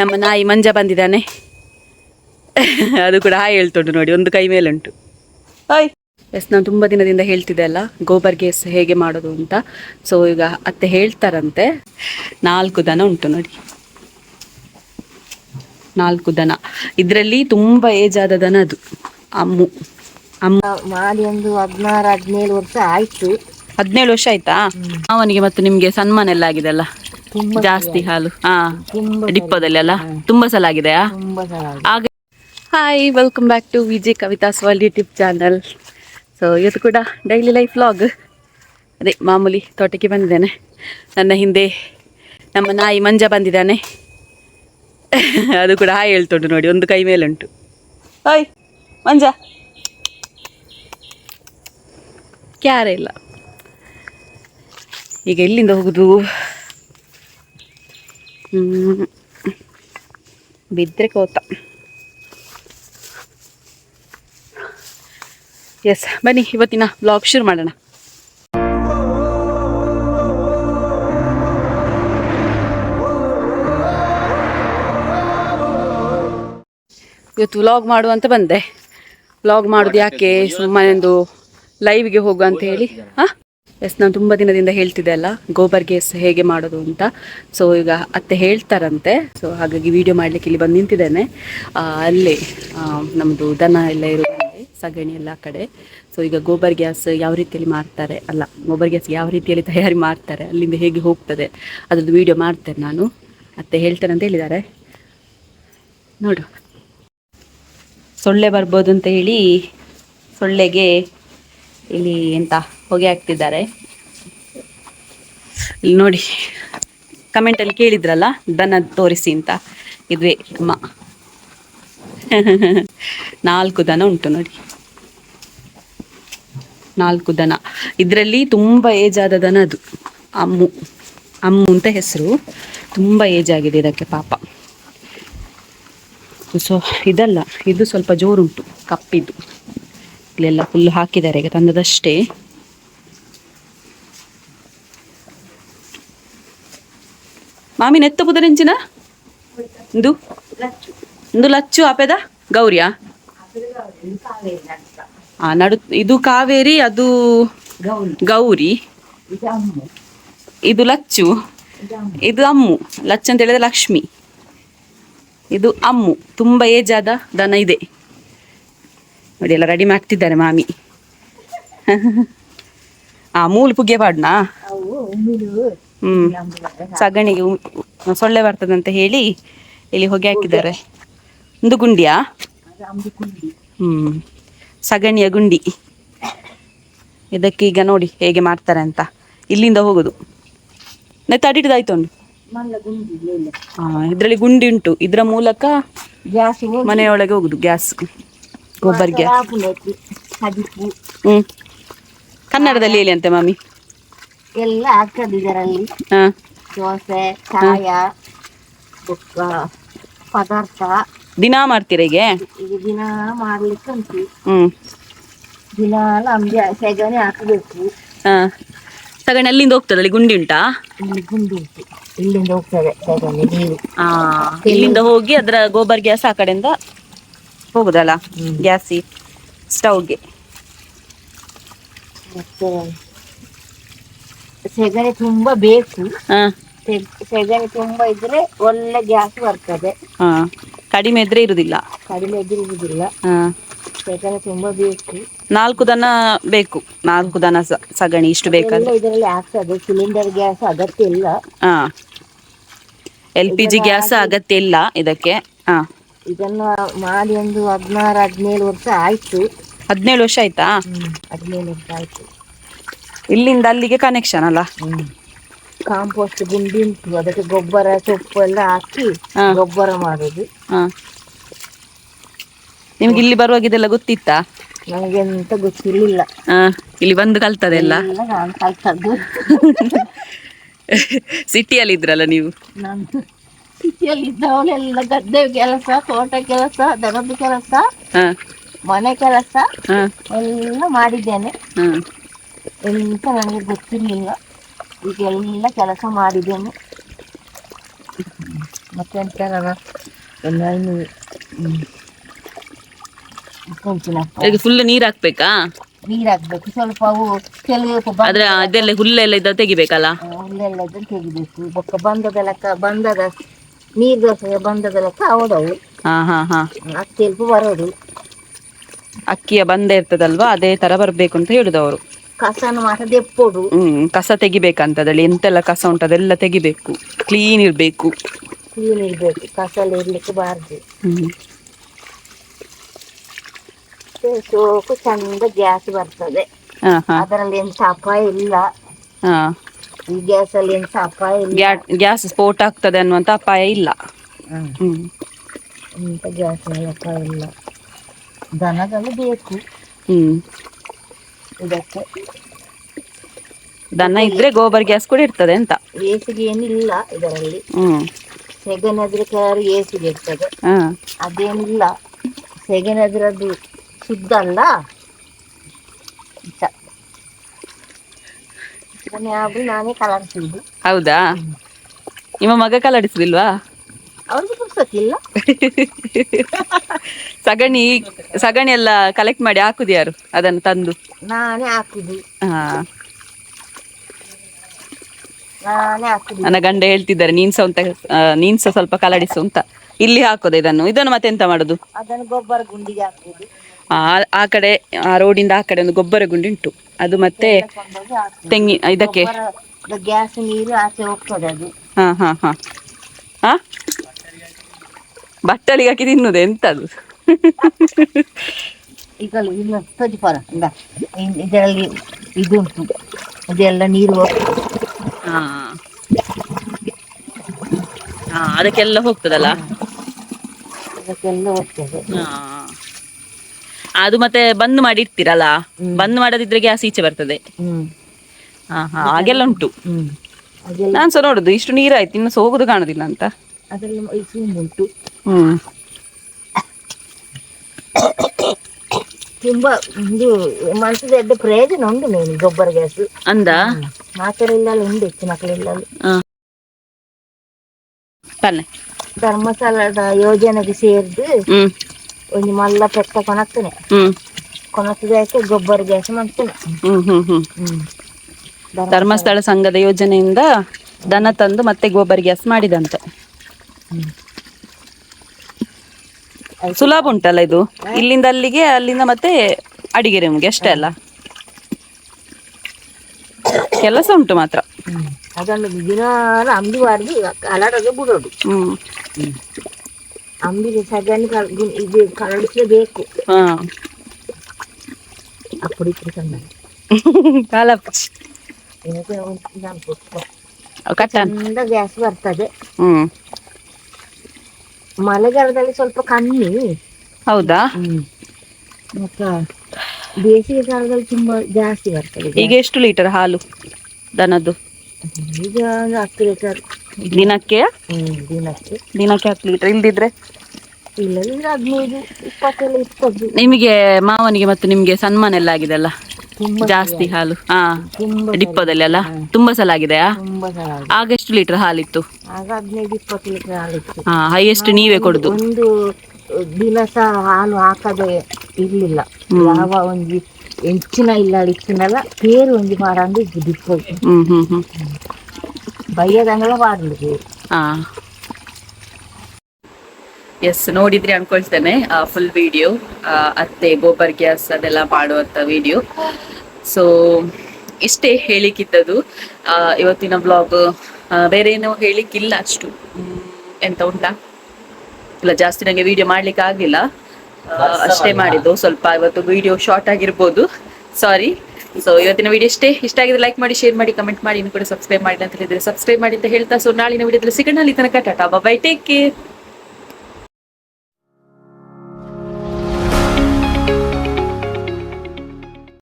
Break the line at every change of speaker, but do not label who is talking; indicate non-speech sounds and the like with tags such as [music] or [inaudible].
ನಮ್ಮ ನಾಯಿ ಮಂಜ ಬಂದಿದ್ದಾನೆ. ಅದು ಕೂಡ ಹಾಯ್ ಹೇಳ್ತುಂಟು ನೋಡಿ ಒಂದು ಕೈ ಮೇಲೆ ಉಂಟು ಹಾಯ್. ಎಸ್ ನಾನು ತುಂಬ ದಿನದಿಂದ ಹೇಳ್ತಿದ್ದೆ ಅಲ್ಲ ಗೋಬರ್ ಗ್ಯಾಸ್ ಹೇಗೆ ಮಾಡೋದು ಅಂತ. ಸೊ ಈಗ ಅತ್ತೆ ಹೇಳ್ತಾರಂತೆ. ನಾಲ್ಕು ದನ ಉಂಟು ನೋಡಿ. ನಾಲ್ಕು ದನ. ಇದರಲ್ಲಿ ತುಂಬ ಏಜ್ ಆದ ದನ ಅದು. ಅಮ್ಮು. ಅಮ್ಮ.
ಮಾಡಿ ಒಂದು ಹದಿನಾರು ಹದಿನೇಳು ವರ್ಷ ಆಯ್ತು.
ಹದಿನೇಳು ವರ್ಷ ಆಯ್ತಾ? ಅವನಿಗೆ ಮತ್ತೆ ನಿಮ್ಗೆ ಸನ್ಮಾನ ಎಲ್ಲ ಆಗಿದೆ ಅಲ್ಲ ಜಾಸ್ತಿ ಹಾಲು. ಹಾ
ತುಂಬಾ
ಡಿಪ್ಪೋದಲ್ಲಿ ಅಲ್ಲ? ತುಂಬಾ ಸಲ ಆಗಿದೆಯಾ?
ತುಂಬಾ ಸಲ ಆಯ್ತು.
ಆಗ hi welcome back to Vijay Kavitha world YouTube channel so ಇವತ್ತು ಕೂಡ ಡೈಲಿ ಲೈಫ್ ವ್ಲಾಗ್ ಅದೇ ಮಾಮೂಲಿ ತೋಟಕ್ಕೆ ಬಂದಿದ್ದೇನೆ. ನನ್ನ ಹಿಂದೆ ನಮ್ಮ ನಾಯಿ ಮಂಜ ಬಂದಿದ್ದಾನೆ. [laughs] ಅದು ಕೂಡ ಹಾಯ್ ಹೇಳ್ತುಂಟು ನೋಡಿ ಒಂದು ಕೈ ಮೇಲೆ ಉಂಟು ಹಾಯ್ ಮಂಜ. ಕ್ಯಾರೇ ಇಲ್ಲ. ಈಗ ಎಲ್ಲಿಂದ ಹೋಗುದು. ಬಿದ್ರೆ ಕೋತ. ಎಸ್ ಬನ್ನಿ, ಇವತ್ತಿನ ಬ್ಲಾಗ್ ಶುರು ಮಾಡೋಣ. ಇವತ್ತು ವ್ಲಾಗ್ ಮಾಡುವಂತ ಬಂದೆ. ವ್ಲಾಗ್ ಮಾಡೋದು ಯಾಕೆ? ಸುಮ್ಮನೆ ಒಂದು ಲೈವ್ಗೆ ಹೋಗು ಅಂತ ಹೇಳಿ. ಹಾಂ? ಎಸ್ ನಾನು ತುಂಬ ದಿನದಿಂದ ಹೇಳ್ತಿದ್ದೆ ಅಲ್ಲ, ಗೋಬರ್ ಗ್ಯಾಸ್ ಹೇಗೆ ಮಾಡೋದು ಅಂತ. ಸೊ ಈಗ ಅತ್ತೆ ಹೇಳ್ತಾರಂತೆ. ಸೊ ಹಾಗಾಗಿ ವಿಡಿಯೋ ಮಾಡಲಿಕ್ಕೆ ಇಲ್ಲಿ ಬಂದು ನಿಂತಿದ್ದೇನೆ. ಅಲ್ಲಿ ನಮ್ಮದು ದನ ಎಲ್ಲ ಇರೋದ್ರಲ್ಲಿ ಸಗಣಿ ಎಲ್ಲ ಕಡೆ. ಸೊ ಈಗ ಗೋಬರ್ ಗ್ಯಾಸ್ ಯಾವ ರೀತಿಯಲ್ಲಿ ಮಾಡ್ತಾರೆ ಅಲ್ಲ, ಗೋಬರ್ ಗ್ಯಾಸ್ ಯಾವ ರೀತಿಯಲ್ಲಿ ತಯಾರಿ ಮಾಡ್ತಾರೆ ಅಲ್ಲಿಂದ ಹೇಗೆ ಹೋಗ್ತದೆ? ಅದ್ರದ್ದು ವಿಡಿಯೋ ಮಾಡ್ತೇನೆ ನಾನು. ಅತ್ತೆ ಹೇಳ್ತೇನೆ ಅಂತ ಹೇಳಿದ್ದಾರೆ. ನೋಡು. ಸೊಳ್ಳೆ ಬರ್ಬೋದು ಅಂತ ಹೇಳಿ ಸೊಳ್ಳೆಗೆ ಇಲ್ಲಿ ಎಂತ ಹೊಗೆ ಹಾಕ್ತಿದ್ದಾರೆ. ಇಲ್ಲಿ ನೋಡಿ ಕಮೆಂಟಲ್ಲಿ ಕೇಳಿದ್ರಲ್ಲ, ದನ ತೋರಿಸಿ ಅಂತ. ಇದ್ವಿ ಅಮ್ಮ. [laughs] ನಾಲ್ಕು ದನ ಉಂಟು ನೋಡಿ. ನಾಲ್ಕು ದನ. ಇದರಲ್ಲಿ ತುಂಬ ಏಜ್ ಆದ ದನ ಅದು. ಅಮ್ಮು ಅಮ್ಮು ಅಂತ ಹೆಸರು. ತುಂಬ ಏಜ್ ಆಗಿದೆ ಇದಕ್ಕೆ ಪಾಪ. ಸೊ ಇದಲ್ಲ, ಇದು ಸ್ವಲ್ಪ ಜೋರುಂಟು, ಕಪ್ಪಿದ್ದು. ಇಲ್ಲೆಲ್ಲ ಫುಲ್ ಹಾಕಿದ್ದಾರೆ, ಈಗ ತಂದದಷ್ಟೇ. ಮಾಮಿ ನೆತ್ತ ಪುದರೆಂಚಿನ ಇಂದು? ಇಂದು ಲಚ್ಚು ಆಪೆದ? ಗೌರಿಯಾ? ಆ, ನಡು, ಇದು ಕಾವೇರಿ, ಅದು ಗೌರಿ. ಇದು ಲಚ್ಚು. ಇದು ಅಮ್ಮು. ಲಚ್ಚು ಅಂತ ಹೇಳಿದ್ರೆ ಲಕ್ಷ್ಮಿ. ಇದು ಅಮ್ಮು. ತುಂಬಾ ಏಜ್ ಆದ ದನ ಇದೆ. ನೋಡಿ ಎಲ್ಲ ರೆಡಿ ಮಾಡ್ತಿದ್ದಾರೆ ಮಾಮಿ. ಆ ಮೂಲು ಪುಗ್ಗೆ ಪಾಡ್ನಾ? ಹ್ಮ್. ಸಗಣಿಗೆ ಸೊಳ್ಳೆ ಬರ್ತದಂತ ಅಂತ ಹೇಳಿ ಇಲ್ಲಿ ಹೊಗೆ ಹಾಕಿದ್ದಾರೆ. ಒಂದು ಗುಂಡಿಯಾ? ಹ್ಮ್. ಸಗಣಿಯ ಗುಂಡಿ. ಇದಕ್ಕೆ ಈಗ ನೋಡಿ ಹೇಗೆ ಮಾಡ್ತಾರೆ ಅಂತ. ಇಲ್ಲಿಂದ ಹೋಗುದು. ನೆತ್ತ ಆಯ್ತು ಉಂಟು ಆ ಇದರಲ್ಲಿ ಗುಂಡಿ ಉಂಟು. ಇದರ ಮೂಲಕ
ಗ್ಯಾಸ್
ಮನೆಯೊಳಗೆ ಹೋಗುದು ಗ್ಯಾಸ್. ಗೊಬ್ಬರ ಗ್ಯಾಸ್
ಕದಿಪು
ಹ್ಮ್. ಕನ್ನಡದಲ್ಲಿ ಹೇಳಿ ಅಂತೆ ಮಾಮಿ.
ಎಲ್ಲ ಹಾಕದ್ ಇದರಲ್ಲಿ
ಹಾ.
ದೋಸೆ ಚಾಯ ಪದಾರ್ಥ.
ದಿನ ಮಾಡ್ತೀರಾ ಹೀಗೆ?
ಈಗ ದಿನ ಮಾಡ್ಲಿಕ್ಕೆ ಉಂಟು
ಹ್ಮ್.
ದಿನ ನಮ್ಗೆ ಸೆಗಣಿ ಹಾಕಬೇಕು.
ಹಾ. ಸಗಣಿ ಅಲ್ಲಿಂದ ಹೋಗ್ತದೆ ಅಲ್ಲಿ ಗುಂಡಿ ಉಂಟಾ?
ಇಲ್ಲಿ ಗುಂಡಿ ಉಂಟು. ಇಲ್ಲಿಂದ ಹೋಗ್ತದೆ ಸೆಗಣಿ ನೀರು
ಆ ಇಲ್ಲಿಂದ ಹೋಗಿ ಅದರ ಗೋಬರ್ ಗ್ಯಾಸ್ ಆ ಕಡೆಯಿಂದ ಹೋಗುದಲ್ಲ. ಗ್ಯಾಸಿ ಸ್ಟವ್ಗೆ.
ಮತ್ತೆ ಸೆಗಣಿ ತುಂಬಾ ಬೇಕು.
ಹಾ.
ಸೆ- ಸೆಗಣಿ ತುಂಬಾ ಇದ್ರೆ ಒಳ್ಳೆ ಗ್ಯಾಸ್ ಬರ್ತದೆ.
ಹಾ. ಕಡಿಮೆ ಇದ್ರೆ ಇರುದಿಲ್ಲ.
ಕಡಿಮೆ ಇದ್ರೆ
ಹಾ.
ಸೆಗಣಿ ತುಂಬಾ ಬೇಕು.
ನಾಲ್ಕು ದನ ಬೇಕು. ನಾಲ್ಕು ದನ ಸ- ಸಗಣಿ ಇಷ್ಟು
ಎಲ್ಲ
ಬೇಕಾದ್ರೆ.
ಇದರಲ್ಲಿ ಆಗ್ತದೆ ಸಿಲಿಂಡರ್ ಗ್ಯಾಸ್ ಅಗತ್ಯ ಇಲ್ಲ.
ಹಾ. ಎಲ್ ಪಿ ಜಿ ಗ್ಯಾಸ್ ಅಗತ್ಯ ಇಲ್ಲ ಇದಕ್ಕೆ. ಹಾ.
ಇದನ್ನ ಮಾಡಿ ಒಂದು ಹದಿನಾರು ಹದಿನೇಳು ವರ್ಷ ಆಯ್ತು.
ಹದಿನೇಳು ವರ್ಷ ಆಯ್ತಾ?
ಹದಿನೇಳು ವರ್ಷ ಆಯ್ತು.
ಇಲ್ಲಿಂದ ಅಲ್ಲಿಗೆ ಕನೆಕ್ಷನ್ ಅಲ್ಲ?
ಕಾಂಪೋಸ್ಟ್ ಗುಂಡಿ ಉಂಟು ಅದಕ್ಕೆ ಗೊಬ್ಬರ ಸೊಪ್ಪು ಎಲ್ಲ ಹಾಕಿ. ಗೊಬ್ಬರ ಮಾಡುದು.
ನಿಮ್ಗೆ ಇಲ್ಲಿ ಬರುವಾಗ ಇದೆಲ್ಲ ಗೊತ್ತಿತ್ತಾ?
ನನಗೆ ಎಂತ ಗೊತ್ತಿರ್ಲಿಲ್ಲ.
ಇಲ್ಲಿ ಬಂದು ಕಲ್ತದೆ ಎಲ್ಲ?
ಎಲ್ಲ ಕಲ್ತದ್ದು. [laughs]
ಸಿಟಿಯಲ್ಲಿ ಇದ್ರಲ್ಲ ನೀವು?
ನಾನು ಸಿಟಿಯಲ್ಲಿದ್ದವಳೆಲ್ಲ ಗದ್ದೆ ಕೆಲಸ ತೋಟ ಕೆಲಸ ದನದ ಕೆಲಸ
ಹಾ.
ಮನೆ ಕೆಲಸ ಎಲ್ಲ ಮಾಡಿದ್ದೇನೆ. ಎಂತ ನನಗೆ ಗೊತ್ತಿರಲಿಲ್ಲ. ಈಗ ಎಲ್ಲ ಕೆಲಸ ಮಾಡಿದ್ದೇನೆ. ಮತ್ತೆ ಎಂತ ಎಲ್ಲ
ಈಗ ಫುಲ್ ನೀರ್ ಹಾಕ್ಬೇಕಾ?
ನೀರು ಹಾಕ್ಬೇಕು. ಸ್ವಲ್ಪ ಅವು ಕೆಲವು
ಆದ್ರೆ ಅದೆಲ್ಲ ಹುಲ್ಲೆಲ್ಲ ಇದ್ದ ತೆಗಿಬೇಕಲ್ಲ?
ಹುಲ್ಲೆಲ್ಲ ತೆಗಿಬೇಕು. ಬೊಕ್ಕ ಬಂದದ ಲೆಕ್ಕ ಬಂದದ ನೀರು ದೋಸೆ ಬಂದದ ಲೆಕ್ಕ
ಹಾ ಹಾ ಹಾ.
ಅಕ್ಕಿ ಸ್ವಲ್ಪ ಬರೋದು.
ಅಕ್ಕಿಯ ಬಂದ ಇರ್ತದಲ್ವಾ ಅದೇ ತರ ಬರ್ಬೇಕು ಅಂತ ಹೇಳುದು ಅವರು
ಕಸನ ಮಾತ್ರ ದೆಪ್ಪೋಡು
ಹ್ಮ್ ಕಸ ತೆಗಿಬೇಕಂತದಲ್ಲಿ ಎಂತೆಲ್ಲ ಕಸ ಉಂಟು ಅದೆಲ್ಲ ತೆಗಿಬೇಕು. ಕ್ಲೀನ್ ಇರ್ಬೇಕು.
ಕ್ಲೀನ್ ಇರ್ಬೇಕು ಕಸ ಎಲ್ಲ ಇರ್ಲಿಕ್ಕೆ ಬಾರ್ದು.
ಹ್ಮ್.
ಸೋಕು ಚಂದ ಗ್ಯಾಸ್ ಬರ್ತದೆ.
ಹಾ ಹಾ.
ಅದರಲ್ಲಿ ಎಂತ ಅಪಾಯ ಇಲ್ಲ.
ಹಾ.
ಈ ಗ್ಯಾಸ್ ಅಲ್ಲಿ ಎಂತ ಅಪಾಯ ಇಲ್ಲ.
ಗ್ಯಾಸ್ ಸ್ಫೋಟ ಆಗ್ತದೆ ಅನ್ನುವಂತ ಅಪಾಯ ಇಲ್ಲ.
ಹ್ಮ್.
ಹ್ಮ್.
ಎಂತ ಗ್ಯಾಸ್ ಅಪಾಯ ಇಲ್ಲ. ದನಗಳು ಬೇಕು.
ಹ್ಮ್.
ಇದಕ್ಕೆ.
ದನ ಇದ್ರೆ ಗೋಬರ್ ಗ್ಯಾಸ್ ಕೂಡ ಇರ್ತದೆ ಅಂತ.
ಬೇಸಿಗೆ ಏನಿಲ್ಲ ಇದರಲ್ಲಿ.
ಹ್ಮ್.
ಸೆಗಣದ್ರೆ ಕೆಲವರು ಏಸಿಗೆ ಇರ್ತದೆ.
ಹಾ.
ಅದೇನಿಲ್ಲ. ಸೆಗಣದ್ರದ್ದು ಶುದ್ಧ ಅಲ್ಲ. ನಾನೇ
ಹೌದಾ? ನಿಮ್ಮ ಮಗ ಕಲಾಡಿಸುದಿಲ್ವಾ?
ಅವ್ರಿಗೆ [laughs]
ಸಗಣಿ ಸಗಣಿ ಎಲ್ಲ ಕಲೆಕ್ಟ್ ಮಾಡಿ ಹಾಕುದು ಯಾರು? ಅದನ್ನು ತಂದು.
ನಾನೇ ಹಾಕುದು.
ಹಾ.
ನಾನೇ ಹಾಕುದು.
ನನ್ನ ಗಂಡ ಹೇಳ್ತಿದ್ದಾರೆ ನೀನ್ಸ ಅಂತ ನೀನ್ಸ ಸ್ವಲ್ಪ ಕಲಾಡಿಸು ಅಂತ. ಇಲ್ಲಿ ಹಾಕೋದು ಇದನ್ನು. ಇದನ್ನು ಮತ್ತೆ ಎಂತ ಮಾಡುದು?
ಅದನ್ನು ಗೊಬ್ಬರ ಗುಂಡಿಗೆ ಹಾಕುದು.
ಆ ಆ ಕಡೆ ಆ ರೋಡಿಂದ ಆ ಕಡೆ ಒಂದು ಗೊಬ್ಬರ ಗುಂಡಿ ಉಂಟು ಅದು ಮತ್ತೆ
ತೆಂಗಿನ
ತೆಂಗಿ ಇದಕ್ಕೆ?
ಗ್ಯಾಸ್ ನೀರು ಆಚೆ ಹೋಗ್ತದೆ ಅದು.
ಹಾ ಹಾ ಹಾ. ಹಾ ಬಟ್ಟಲಿಗೆ ಹಾಕಿ ತಿನ್ನುದು ಎಂತದು?
ಈಗ ಇನ್ನು ತಜ್ಪರ ಇಂದ ಇದರಲ್ಲಿ ಇದುಂಟು ಇದೆಲ್ಲ ನೀರು
ಹಾ. ಹಾ ಅದಕ್ಕೆಲ್ಲ ಹೋಗ್ತದಲ್ಲ?
ಅದಕ್ಕೆಲ್ಲ ಹೋಗ್ತದೆ.
ಹಾ. ಅದು ಮತ್ತೆ ಬಂದ್ ಮಾಡಿ ಇಡ್ತೀರಲ್ಲ. ಬಂದ್ ಮಾಡದಿದ್ರೆ ಗ್ಯಾಸ್ ಈಚೆ ಬರ್ತದೆ. ಹಾ ಹಾ ಹಾಗೆಲ್ಲ ಉಂಟು. ನಾನ್ಸ ನೋಡುದು ಇಷ್ಟು ನೀರಾಯ್ತು ಇನ್ನು ಹೋಗುದು ಕಾಣುದಿಲ್ಲ ಅಂತ.
ಉಂಟು.
ಹ್ಮ್.
ತುಂಬಾ ಇದು ಮನಸ್ಸಿದ ಪ್ರಯೋಜನ ಉಂಟು ನೀನು ಗೊಬ್ಬರ ಗ್ಯಾಸ್.
ಅಂದ?
ಮಾತರೆಲ್ಲ ಉಂಟು ಹೆಚ್ಚು ಮಕ್ಕಳೆಲ್ಲ ಧರ್ಮಸ್ಥಳದ ಯೋಜನೆಗೆ ಸೇರಿದು
ಹ್ಮ್.
ಒಂದು ಮಲ್ಲ ಪೆಟ್ಟ ಕೊನಕ್ತನೆ
ಹ್ಮ್.
ಕೊನಕ್ಕಿದಾಯ್ತು ಗೊಬ್ಬರ ಗ್ಯಾಸ್ ಮಾಡ್ತೇನೆ
ಹ್ಮ್ ಹ್ಮ್ ಹ್ಮ್.
ಹ್ಮ್.
ಧರ್ಮಸ್ಥಳ. ಸಂಘದ ಯೋಜನೆಯಿಂದ ದನ ತಂದು ಮತ್ತೆ ಗೋಬರ್ ಗ್ಯಾಸ್ ಮಾಡಿದಂತೆ. ಸುಲಭ ಉಂಟಲ್ಲ ಇದು? ಇಲ್ಲಿಂದ ಅಲ್ಲಿಗೆ ಅಲ್ಲಿಂದ ಮತ್ತೆ ಅಡಿಗೆ ರೂಮ್ಗೆ ಅಷ್ಟೇ ಅಲ್ಲ? ಕೆಲಸ ಉಂಟು ಮಾತ್ರ.
ಅದನ್ನು ದಿನ ಅಂಬಿ ಬಾರ್ದು ಅಲಾಡೋದು ಬಿಡೋದು.
ಹ್ಮ್.
ಅಂಬಿಗೆ ಸಗಣಿ ಕಲ್- ಗು- ಇದು ಕರಡಿಸಲೇಬೇಕು
ಹಾ
ಅಪ್ಪಡಿ ಇಪ್ಪಡಿ ಕಂಡ
ಕಾಲ ಕಟ್ಟನ್
ಚಂದ ಗ್ಯಾಸ್ ಬರ್ತದೆ
ಹ್ಮ್
ಮಳೆಗಾಲದಲ್ಲಿ ಸ್ವಲ್ಪ ಕಮ್ಮಿ
ಹೌದಾ?
ಮತ್ತೆ ಬೇಸಿಗೆ ಕಾಲದಲ್ಲಿ ತುಂಬಾ ಜಾಸ್ತಿ ಬರ್ತದೆ
ಈಗ ಎಷ್ಟು ಲೀಟರ್ ಹಾಲು ದನದ್ದು?
ಈಗ ಒಂದು ಹತ್ತು ಲೀಟರ್
ದಿನಕ್ಕೆ?
ದಿನಕ್ಕೆ.
ದಿನಕ್ಕೆ ಹತ್ತು ಲೀಟರ್. ಇಲ್ದಿದ್ರೆ?
ಇಲ್ಲದ್ರೆ ಹದಿನೈದು ಇಪ್ಪತ್ತೆಲ್ಲ ಇರ್ತದೆ
ನಿಮಗೆ ಮಾವನಿಗೆ ಮತ್ತು ನಿಮ್ಗೆ ಸನ್ಮಾನ ಎಲ್ಲ ಆಗಿದೆ ಅಲ್ಲ?
ತುಂಬಾ
ಜಾಸ್ತಿ ಹಾಲು. ಹಾ
ತುಂಬಾ
ಡಿಪ್ಪೋದಲ್ಲಿ ಅಲ್ಲ? ತುಂಬಾ ಸಲ ಆಗಿದೆಯಾ?
ತುಂಬಾ ಸಲ ಆಗಿದೆ.
ಆಗ ಎಷ್ಟು ಲೀಟರ್ ಹಾಲಿತ್ತು?
ಆಗ ಹದಿನೈದು ಇಪ್ಪತ್ತು ಲೀಟರ್ ಹಾಲಿತ್ತು.
ಹಾ ಹೈಯೆಸ್ಟ್ ನೀವೇ ಕೊಡುದು.
ಒಂದು ದಿನ ಸಹ ಹಾಲು ಹಾಕದೆ ಇರ್ಲಿಲ್ಲ. ಯಾವ ಒಂದು ಹೆಚ್ಚಿನ ಇಲ್ಲ ಇಚ್ಚಿನಲ್ಲ ಪೇರು ಒಂದು ಮಾರಂದು ದಿಪ್ಪದು
ಹ್ಮ್ ಹ್ಮ್. ಹ್ಮ್.
ಮಾಡ್ಲಿಕ್ಕೆ
ಹಾ. ಎಸ್ ನೋಡಿದ್ರಿ ಅನ್ಕೊಳ್ತೇನೆ ಫುಲ್ ವಿಡಿಯೋ ಅತ್ತೆ ಗೋಬರ್ ಗ್ಯಾಸ್ ಅದೆಲ್ಲ ಮಾಡುವಂತ ವಿಡಿಯೋ ಸೊ ಇಷ್ಟೇ ಹೇಳಿಕ್ಕಿದ್ದದು ಆ, ಇವತ್ತಿನ ಬ್ಲಾಗ್ ಬೇರೆ ಏನೋ ಹೇಳಿಕ್ಕಿಲ್ಲ ಅಷ್ಟು. ಎಂತ ಉಂಟಾ? ಇಲ್ಲ ಜಾಸ್ತಿ ನಂಗೆ ವಿಡಿಯೋ ಮಾಡ್ಲಿಕ್ಕೆ ಆಗಿಲ್ಲ ಆ, ಅಷ್ಟೇ ಮಾಡಿದ್ದು. ಸ್ವಲ್ಪ ಇವತ್ತು ವಿಡಿಯೋ ಶಾರ್ಟ್ ಆಗಿರ್ಬೋದು. ಸಾರಿ ಸೊ ಇವತ್ತಿನ ವಿಡಿಯೋ ಇಷ್ಟೇ. ಇಷ್ಟ ಆಗಿದ್ರೆ ಲೈಕ್ ಮಾಡಿ ಶೇರ್ ಮಾಡಿ ಕಮೆಂಟ್ ಮಾಡಿ, ಇನ್ನು ಕೂಡ ಸಬ್ಸ್ಕ್ರೈಬ್ ಮಾಡಿ ಅಂತ ಹೇಳಿದ್ರೆ ಸಬ್ಸ್ಕ್ರೈಬ್ ಮಾಡಿ ಅಂತ ಹೇಳ್ತಾ. ಸೊ ನಾಳಿನ ವಿಡಿಯೋದಲ್ಲಿ ಸಿಗೋಣ. ಅಲ್ಲಿ ತನಕ ಟಾಟಾ ಬೈ ಟೇಕ್ ಕೇರ್